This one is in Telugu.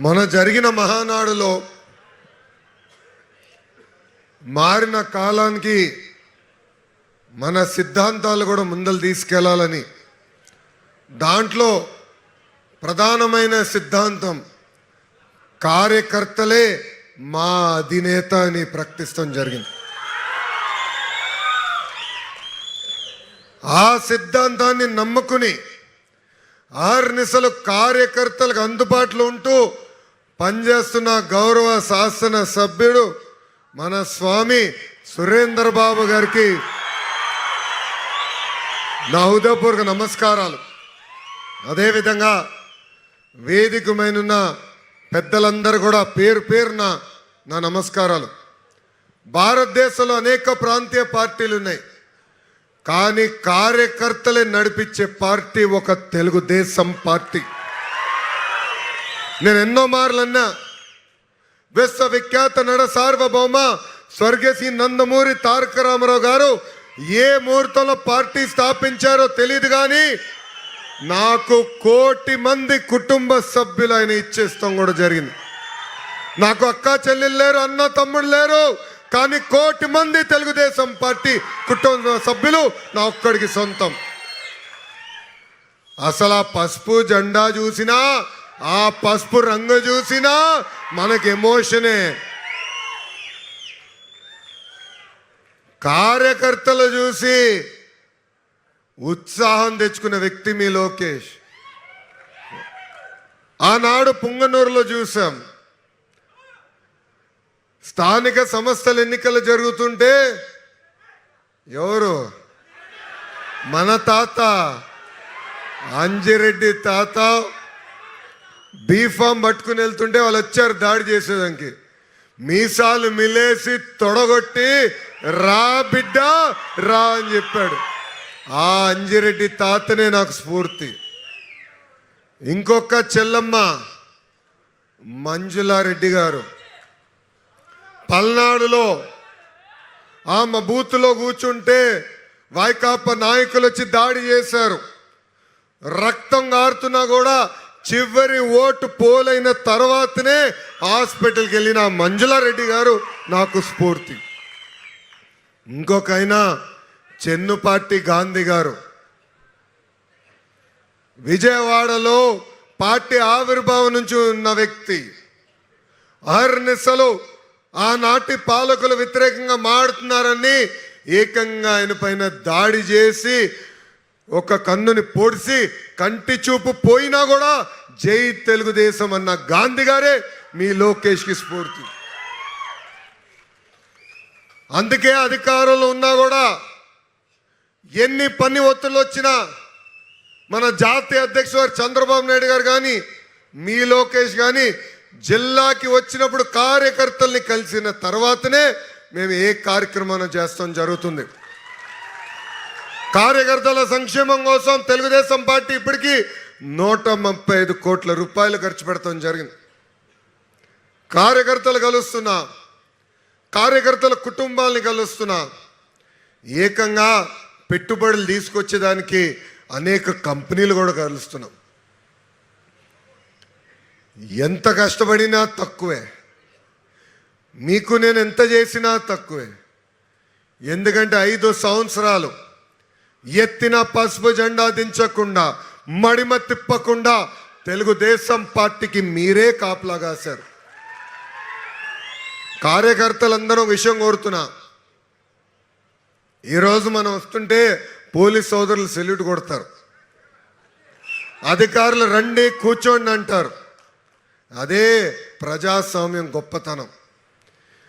మన జరిగిన మహానాడులో మారిన కాలానికి మన సిద్ధాంతాలు కూడా ముందలు తీసుకెళ్ళాలని దాంట్లో ప్రధానమైన సిద్ధాంతం కార్యకర్తలే మా అధినేత అని ప్రకటిస్తాం జరిగింది. ఆ సిద్ధాంతాన్ని నమ్ముకుని ఆర్నిసలు కార్యకర్తలకు అందుబాటులో ఉంటూ పనిచేస్తున్న గౌరవ శాసన సభ్యుడు మన స్వామి సురేందర్ బాబు గారికి నా హృదయపూర్వక నమస్కారాలు. అదేవిధంగా వేదికమైనన్న పెద్దలందరూ కూడా పేరు పేరున నా నమస్కారాలు. భారతదేశంలో అనేక ప్రాంతీయ పార్టీలు ఉన్నాయి. కానీ కార్యకర్తలే నడిపించే పార్టీ ఒక తెలుగుదేశం పార్టీ. నేను ఎన్నో మార్లన్నా విశ్వవిఖ్యాత నడ సార్వభౌమ స్వర్గశ్రీ నందమూరి తారక రామారావు గారు ఏ ముహూర్తంలో పార్టీ స్థాపించారో తెలియదు కానీ నాకు కోటి మంది కుటుంబ సభ్యులు ఆయన ఇచ్చేస్తాం కూడా జరిగింది. నాకు అక్క చెల్లెలు లేరు అన్న తమ్ముడు లేరు కానీ కోటి మంది తెలుగుదేశం పార్టీ కుటుంబ సభ్యులు నా ఒక్కడికి సొంతం. అసలు ఆ పసుపు జెండా చూసినా ఆ పసుపు రంగు చూసినా మనకి ఎమోషనే. కార్యకర్తలు చూసి ఉత్సాహం తెచ్చుకున్న వ్యక్తి మీ లోకేష్. ఆనాడు పుంగనూరులో చూసాం. స్థానిక సంస్థల ఎన్నికలు జరుగుతుంటే ఎవరు? మన తాత అంజిరెడ్డి తాత బీఫామ్ పట్టుకుని వెళ్తుంటే వాళ్ళు వచ్చారు దాడి చేసేదానికి. మీసాలు మిలేసి తొడగొట్టి రా బిడ్డ రా అని చెప్పాడు. ఆ అంజిరెడ్డి తాతనే నాకు స్ఫూర్తి. ఇంకొక చెల్లమ్మ మంజులారెడ్డి గారు. పల్నాడులో ఆమె బూత్లో కూర్చుంటే వైకాపా నాయకులు వచ్చి దాడి చేశారు. రక్తం గారుతున్నా కూడా చివరి ఓటు పోలైన తర్వాతనే హాస్పిటల్కి వెళ్ళిన మంజులారెడ్డి గారు నాకు స్ఫూర్తి. ఇంకొక చెన్నుపాటి గాంధీ గారు. విజయవాడలో పార్టీ ఆవిర్భావం నుంచి ఉన్న వ్యక్తి. అహర్నిశలు ఆనాటి పాలకులు వ్యతిరేకంగా మాడుతున్నారని ఏకంగా ఆయన పైన దాడి చేసి ఒక కన్నుని పొడిసి కంటి చూపు పోయినా కూడా జై తెలుగుదేశం అన్న గాంధీ గారే మీ లోకేష్కి స్ఫూర్తి. అందుకే అధికారంలో ఉన్నా కూడా ఎన్ని పని ఒత్తులు వచ్చినా మన జాతీయ అధ్యక్షుడు గారు చంద్రబాబు నాయుడు గారు కానీ మీ లోకేష్ కానీ జిల్లాకి వచ్చినప్పుడు కార్యకర్తల్ని కలిసిన తర్వాతనే మేము ఏ కార్యక్రమాన్ని చేస్తాం జరుగుతుంది. కార్యకర్తల సంక్షేమం కోసం తెలుగుదేశం పార్టీ ఇప్పటికీ నూట ముప్పై ఐదు కోట్ల రూపాయలు ఖర్చు పెడతాం జరిగింది. కార్యకర్తలు కలుస్తున్నా కార్యకర్తల కుటుంబాలని కలుస్తున్నా ఏకంగా పెట్టుబడులు తీసుకొచ్చేదానికి అనేక కంపెనీలు కూడా కలుస్తున్నాం. ఎంత కష్టపడినా తక్కువే. మీకు నేను ఎంత చేసినా తక్కువే. ఎందుకంటే ఐదు సంవత్సరాలు ఎత్తిన పసుపు జెండా దించకుండా మడిమ తిప్పకుండా తెలుగుదేశం పార్టీకి మీరే కాపలా కాశారు. కార్యకర్తలందరూ విషయం కోరుతున్నా. ఈరోజు మనం వస్తుంటే పోలీస్ సోదరులు సెల్యూట్ కొడతారు. అధికారులు రండి కూర్చోండి అంటారు. అదే ప్రజాస్వామ్యం గొప్పతనం.